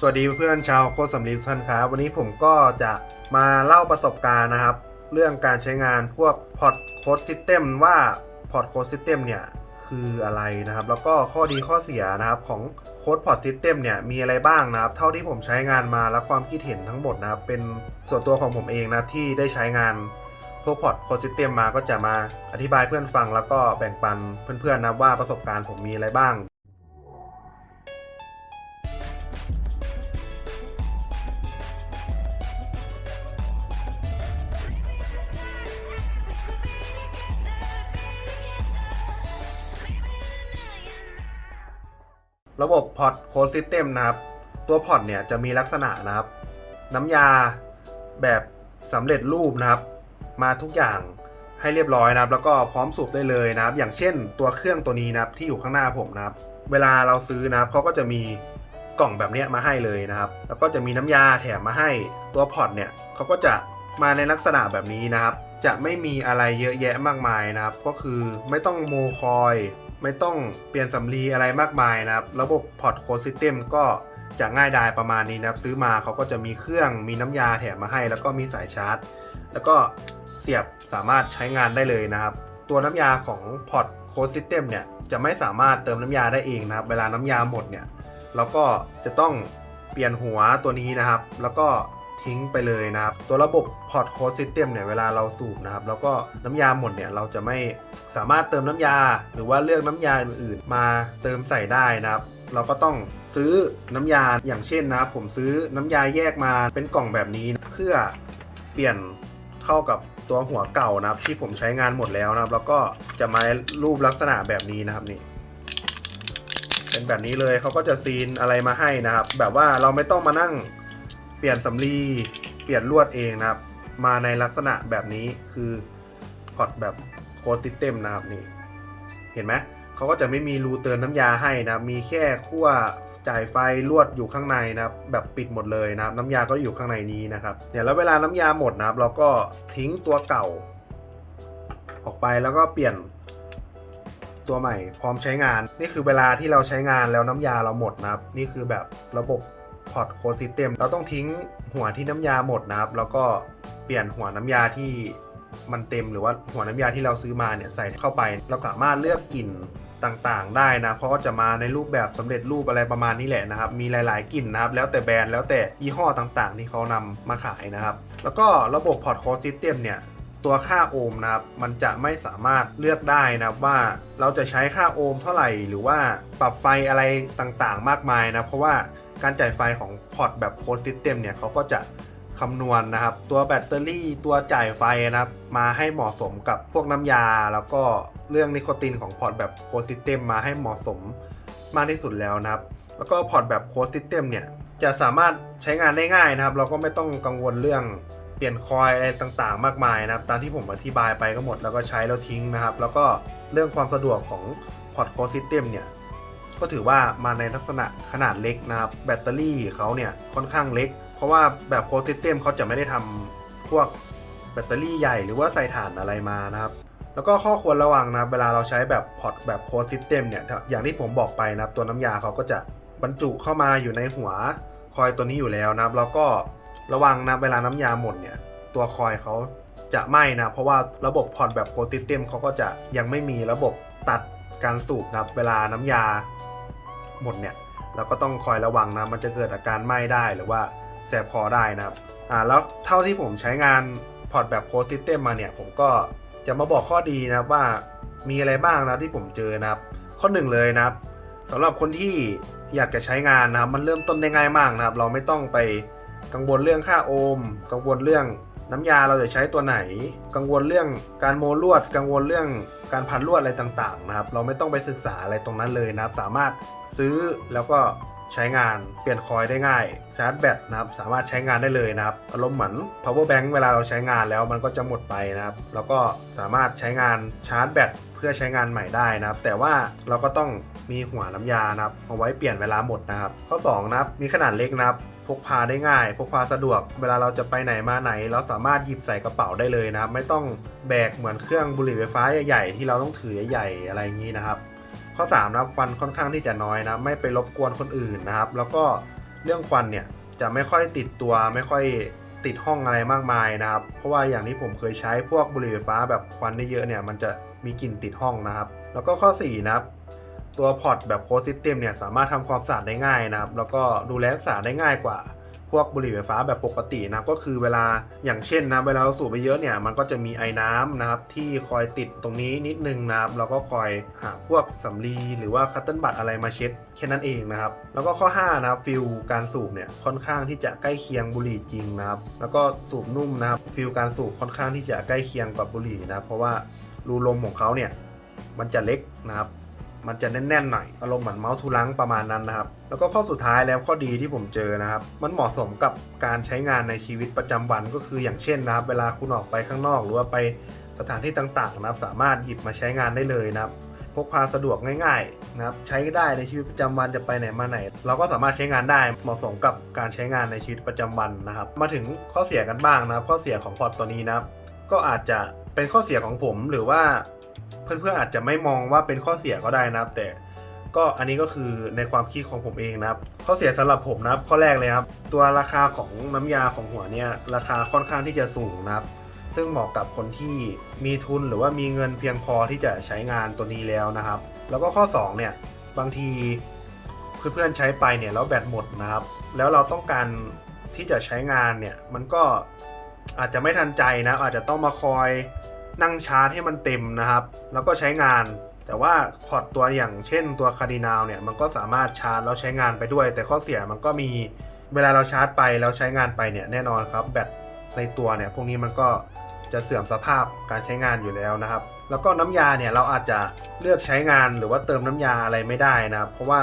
สวัสดีเพื่อนชาวโคตรสำลีทุกท่านครับวันนี้ผมก็จะมาเล่าประสบการณ์นะครับ เรื่องการใช้งานพวกพอร์ตโค้ดซิสเต็มว่าพอร์ตโค้ดซิสเต็มเนี่ยคืออะไรนะครับ แล้วก็ข้อดีข้อเสียนะครับของโค้ดพอร์ตซิสเต็มเนี่ยมีอะไรบ้างนะครับ เท่าที่ผมใช้งานมาและความคิดเห็นทั้งหมดนะครับ เป็นส่วนตัวของผมเองนะที่ได้ใช้งานพวกพอร์ตโค้ดซิสเต็มมาก็จะมาอธิบายเพื่อนฟัง แล้วก็แบ่งปันเพื่อนๆนะว่าประสบการณ์ผมมีอะไรบ้าง ระบบพอร์ตโค้ดซิสเต็มนะครับ ตัวพอร์ตเนี่ยจะมีลักษณะนะครับ น้ำยาแบบสำเร็จรูปนะครับ มาทุกอย่างให้เรียบร้อยนะครับ แล้วก็พร้อมสูบได้เลยนะครับ อย่างเช่นตัวเครื่องตัวนี้นะครับที่อยู่ข้างหน้าผมนะครับ เวลาเราซื้อนะครับเขาก็จะมีกล่องแบบนี้มาให้เลยนะครับ แล้วก็จะมีน้ำยาแถมมาให้ตัวพอร์ตเนี่ยเขาก็จะมาในลักษณะแบบนี้นะครับ จะไม่มีอะไรเยอะแยะมากมายนะครับ ก็คือไม่ต้องโมคอย ไม่ต้องเปลี่ยนสำลีอะไรมากมายนะครับ ระบบพอร์ตโค้ดซิสเต็มก็จะง่ายดายประมาณนี้นะครับ ซื้อมาเขาก็จะมีเครื่องมีน้ำยาแถมมาให้ แล้วก็มีสายชาร์จ แล้วก็เสียบสามารถใช้งานได้เลยนะครับ ตัวน้ำยาของพอร์ตโค้ดซิสเต็มเนี่ยจะไม่สามารถเติมน้ำยาได้เองนะครับ เวลาน้ำยาหมดเนี่ยเราก็จะต้องเปลี่ยนหัวตัวนี้นะครับ แล้วก็ ทิ้งไปเลยนะครับ ตัวระบบพอร์ตโค้ดซิสเต็มเนี่ยเวลาเราสูบนะครับ แล้วก็น้ำยาหมดเนี่ยเราจะไม่สามารถเติมน้ำยา หรือว่าเลือกน้ำยาอื่นๆมาเติมใส่ได้นะครับ เราก็ต้องซื้อน้ำยาอย่างเช่นนะครับผมซื้อน้ำยาแยกมาเป็นกล่องแบบนี้เพื่อเปลี่ยนเข้ากับตัวหัวเก่านะครับ ที่ผมใช้งานหมดแล้วนะครับ แล้วก็จะมารูปลักษณะแบบนี้นะครับนี่เป็นแบบนี้เลยเขาก็จะซีนอะไรมาให้นะครับ แบบว่าเราไม่ต้องมานั่ง เปลี่ยนสำลีเปลี่ยนลวดเองนะครับ มาในลักษณะแบบนี้คือพอร์ตแบบโค้ดซิสเต็มนะครับนี่ เห็นไหมเขาก็จะไม่มีรูเติมน้ำยาให้นะมีแค่ขั้วจ่ายไฟลวดอยู่ข้างในนะครับแบบปิดหมดเลยนะครับน้ำยาก็อยู่ข้างในนี้นะครับเนี่ยแล้วเวลาน้ำยาหมดนะครับ เราก็ทิ้งตัวเก่า ออกไปแล้วก็เปลี่ยนตัวใหม่พร้อมใช้งาน นี่คือเวลาที่เราใช้งานแล้วน้ำยาเราหมดนะครับ นี่คือแบบระบบ พอตโค้ดซิสเต็มเราต้องทิ้งหัวที่น้ำยาหมดนะครับ แล้วก็เปลี่ยนหัวน้ำยาที่มันเต็มหรือว่าหัวน้ำยาที่เราซื้อมาเนี่ยใส่เข้าไป เราสามารถเลือกกลิ่นต่างๆ ได้นะ เพราะก็จะมาในรูปแบบสำเร็จรูปอะไรประมาณนี้แหละนะครับ มีหลายๆกลิ่นนะครับ แล้วแต่แบรนด์แล้วแต่ยี่ห้อต่างๆ ที่เขานำมาขายนะครับ แล้วก็ระบบพอร์ตโค้ดซิสเต็มเนี่ยตัวค่าโอห์มนะครับ มันจะไม่สามารถเลือกได้นะครับว่าเราจะใช้ค่าโอห์มเท่าไหร่ หรือว่าปรับไฟอะไรต่างๆ มากมายนะ เพราะว่า การจ่ายไฟของพอร์ตแบบโค้ดซิสเต็มเนี่ยเขาก็จะคำนวณนะครับ ตัวแบตเตอรี่ตัวจ่ายไฟนะครับ มาให้เหมาะสมกับพวกน้ำยา แล้วก็เรื่องนิโคตินของพอร์ตแบบโค้ดซิสเต็มมาให้เหมาะสมมากที่สุดแล้วนะครับ แล้วก็พอร์ตแบบโค้ดซิสเต็มเนี่ยจะสามารถใช้งานได้ง่ายนะครับ เราก็ไม่ต้องกังวลเรื่องเปลี่ยนคอยอะไรต่างๆ มากมายนะครับ ตามที่ผมอธิบายไปก็หมดแล้วก็ใช้แล้วทิ้งนะครับ แล้วก็เรื่องความสะดวกของพอร์ตโค้ดซิสเต็มเนี่ย ก็ถือว่ามาในลักษณะขนาดเล็กนะครับ แบตเตอรี่เขาเนี่ยค่อนข้างเล็ก เพราะว่าแบบโค้ดซิสเต็มเขาจะไม่ได้ทำพวกแบตเตอรี่ใหญ่หรือว่าใส่ถ่านอะไรมานะครับ แล้วก็ข้อควรระวังนะเวลาเราใช้แบบพอร์ตแบบโค้ดซิสเต็มเนี่ยอย่างที่ผมบอกไปนะครับตัวน้ำยาเขาก็จะบรรจุเข้ามาอยู่ในหัวคอยตัวนี้อยู่แล้วนะครับแล้วก็ระวังนะเวลาน้ำยาหมดเนี่ยตัวคอยเขาจะไหม้นะเพราะว่าระบบพอร์ตแบบโคติเต็มเขาก็จะยังไม่มีระบบตัดการสูบนะเวลาน้ำยา หมดเนี่ยเราก็ต้องคอยระวังนะมันจะเกิดอาการไหม้ได้หรือว่าแสบคอได้นะครับอ่าแล้วเท่าที่ผมใช้งานพอร์ตแบบโคติเต็มมาเนี่ยผมก็จะมาบอกข้อดีนะครับว่ามีอะไรบ้างนะที่ผมเจอนะครับ ข้อหนึ่งเลยนะครับสำหรับคนที่อยากจะใช้งานนะครับ มันเริ่มต้นได้ง่ายมากนะครับ เราไม่ต้องไปกังวลเรื่องค่าโอห์มกังวลเรื่อง น้ำยาเราจะใช้ตัวไหน กังวลเรื่องการโมลวด กังวลเรื่องการพันลวดอะไรต่างๆนะครับ เราไม่ต้องไปศึกษาอะไรตรงนั้นเลยนะครับ สามารถซื้อแล้วก็ใช้งานเปลี่ยนคอยได้ง่ายชาร์จแบตนะครับสามารถใช้งานได้เลยนะครับอารมณ์เหมือน power bank เวลาเราใช้งานแล้วมันก็จะหมดไปนะครับ แล้วก็สามารถใช้งานชาร์จแบตเพื่อใช้งานใหม่ได้นะครับ แต่ว่าเราก็ต้องมีหัวน้ำยานะครับเอาไว้เปลี่ยนเวลาหมดนะครับ ข้อ2นะครับมีขนาดเล็กนะครับ พกพาได้ง่าย พกพาสะดวก เวลาเราจะไปไหนมาไหน เราสามารถหยิบใส่กระเป๋าได้เลยนะครับ ไม่ต้องแบกเหมือนเครื่องบุหรี่ไฟฟ้าใหญ่ๆที่เราต้องถือใหญ่ๆอะไรอย่างนี้นะครับ ข้อ3นะควันค่อนข้างที่จะน้อยนะ ไม่ไปรบกวนคนอื่นนะครับ แล้วก็เรื่องควันเนี่ยจะไม่ค่อยติดตัวไม่ค่อยติดห้องอะไรมากมายนะครับ เพราะว่าอย่างที่ผมเคยใช้พวกบุหรี่ไฟฟ้าแบบควันได้เยอะเนี่ยมันจะมีกลิ่นติดห้องนะครับ แล้วก็ข้อ4นะครับ ตัวพอร์ตแบบโค้ดซิสเต็มเนี่ยสามารถทำความสะอาดได้ง่ายนะครับ แล้วก็ดูแลรักษาได้ง่ายกว่า พวกบุหรี่ไฟฟ้าแบบปกตินะก็คือเวลาอย่างเช่นนะเวลาเราสูบไปเยอะเนี่ยมันก็จะมีไอ้น้ำนะครับที่คอยติดตรงนี้นิดนึงนะครับเราก็คอยหาพวกสำลีหรือว่าคัตเติลบัตอะไรมาเช็ดแค่นั้นเองนะครับ แล้วก็ข้อ5นะครับฟิลการสูบเนี่ยค่อนข้างที่จะใกล้เคียงบุหรี่จริงนะครับแล้วก็สูบนุ่มนะครับฟิลการสูบค่อนข้างที่จะใกล้เคียงกับบุหรี่นะครับเพราะว่ารูลมของเขาเนี่ยมันจะเล็กนะครับ มันจะแน่นๆหน่อยอารมณ์เหมือนเมาส์ทูลังประมาณนั้นนะครับ แล้วก็ข้อสุดท้ายแล้วข้อดีที่ผมเจอนะครับ มันเหมาะสมกับการใช้งานในชีวิตประจำวันก็คืออย่างเช่นนะครับ เวลาคุณออกไปข้างนอกหรือว่าไปสถานที่ต่างๆนะครับ สามารถหยิบมาใช้งานได้เลยนะครับพกพาสะดวกง่ายๆนะครับใช้ได้ในชีวิตประจำวันจะไปไหนมาไหน เราก็สามารถใช้งานได้เหมาะสมกับการใช้งานในชีวิตประจำวันนะครับ มาถึงข้อเสียกันบ้างนะครับ ข้อเสียของพอร์ตตัวนี้นะครับก็อาจจะเป็นข้อเสียของผมหรือว่า เพื่อนๆอาจจะไม่มองว่าเป็นข้อเสียก็ได้นะครับ แต่ก็อันนี้ก็คือในความคิดของผมเองนะครับ ข้อเสียสำหรับผมนะครับข้อแรกเลยครับ ตัวราคาของน้ำยาของหัวเนี่ยราคาค่อนข้างที่จะสูงนะครับ ซึ่งเหมาะกับคนที่มีทุนหรือว่ามีเงินเพียงพอที่จะใช้งานตัวนี้แล้วนะครับ แล้วก็ข้อ 2 เนี่ยบางทีเพื่อนๆใช้ไปเนี่ยแล้วแบตหมดนะครับ แล้วเราต้องการที่จะใช้งานเนี่ยมันก็อาจจะไม่ทันใจนะ อาจจะต้องมาคอย นั่งชาร์จให้มันเต็มนะครับ แล้วก็ใช้งาน แต่ว่าพอร์ตตัวอย่างเช่นตัวคาร์ดินาลเนี่ยมันก็สามารถชาร์จแล้วใช้งานไปด้วย แต่ข้อเสียมันก็มีเวลาเราชาร์จไปแล้วใช้งานไปเนี่ยแน่นอนครับแบตในตัวเนี่ยพวกนี้มันก็จะเสื่อมสภาพการใช้งานอยู่แล้วนะครับ แล้วก็น้ำยาเนี่ยเราอาจจะเลือกใช้งานหรือว่าเติมน้ำยาอะไรไม่ได้นะครับ เพราะว่า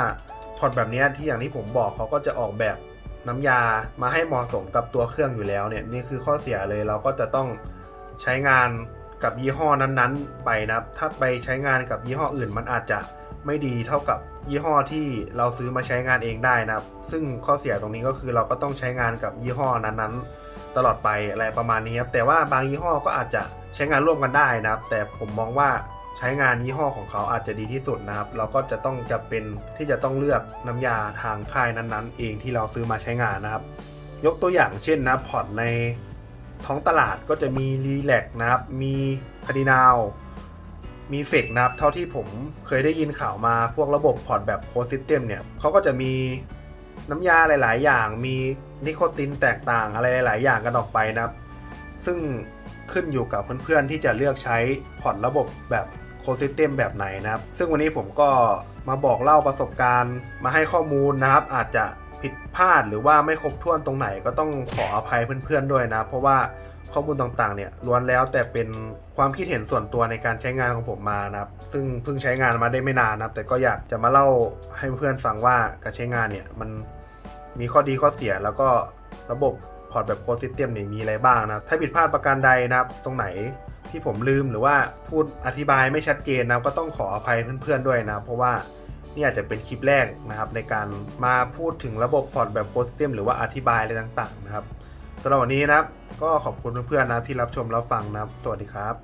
พอร์ตแบบนี้ที่อย่างที่ผมบอกเขาก็จะออกแบบน้ำยามาให้เหมาะสมกับตัวเครื่องอยู่แล้วเนี่ยนี่คือข้อเสียเลยเราก็จะต้องใช้งาน กับยี่ห้อนั้นๆ ไปนะครับ ถ้าไปใช้งานกับยี่ห้ออื่น มันอาจจะไม่ดีเท่ากับยี่ห้อที่เราซื้อมาใช้งานเองได้นะครับ ซึ่งข้อเสียตรงนี้ก็คือเราก็ต้องใช้งานกับยี่ห้อนั้นๆ ตลอดไปอะไรประมาณนี้ครับ แต่ว่าบางยี่ห้อก็อาจจะใช้งานร่วมกันได้นะครับ แต่ผมมองว่าใช้งานยี่ห้อของเขาอาจจะดีที่สุดนะครับ เราก็จะต้องจะเป็นที่จะต้องเลือกน้ำยาทางค่ายนั้นๆ เองที่เราซื้อมาใช้งานนะครับ ยกตัวอย่างเช่นนะพอร์ตใน ท้องตลาดก็จะมีรีแลกนะครับ มีคาร์ดินาลมีเฟกนะครับ เท่าที่ผมเคยได้ยินข่าวมาพวกระบบพอร์ตแบบโคซิสเต็มเนี่ยเขาก็จะมีน้ำยาหลาย ๆ อย่าง มีนิโคตินแตกต่างอะไรหลาย ๆ อย่างกันออกไปนะครับ ซึ่งขึ้นอยู่กับเพื่อน ๆ ที่จะเลือกใช้พอร์ตระบบแบบโคซิสเต็มแบบไหนนะครับ ซึ่งวันนี้ผมก็มาบอกเล่าประสบการณ์มาให้ข้อมูลนะครับ อาจจะ ผิดพลาดหรือว่าไม่ครบถ้วนตรงไหนก็ต้องขออภัยเพื่อนๆด้วยนะ เพราะว่าข้อมูลต่างๆเนี่ยล้วนแล้วแต่เป็นความคิดเห็นส่วนตัวในการใช้งานของผมมานะครับ ซึ่งเพิ่งใช้งานมาได้ไม่นานนะครับ แต่ก็อยากจะมาเล่าให้เพื่อนฟังว่าการใช้งานเนี่ยมันมีข้อดีข้อเสียแล้วก็ระบบพอร์ตแบบโค้ดซิสเต็มเนี่ยมีอะไรบ้างนะถ้าผิดพลาดประการใดนะครับ ตรงไหนที่ผมลืมหรือว่าพูดอธิบายไม่ชัดเจนนะก็ต้องขออภัยเพื่อนๆด้วยนะ เพราะว่า นี่อาจจะเป็นคลิปแรกนะครับ ในการมาพูดถึงระบบพอร์ตแบบโค้ดซิสเต็มหรือว่าอธิบายอะไรต่างๆนะครับสำหรับวันนี้นะครับ ก็ขอบคุณเพื่อนๆนะที่รับชมรับฟังนะครับ สวัสดีครับ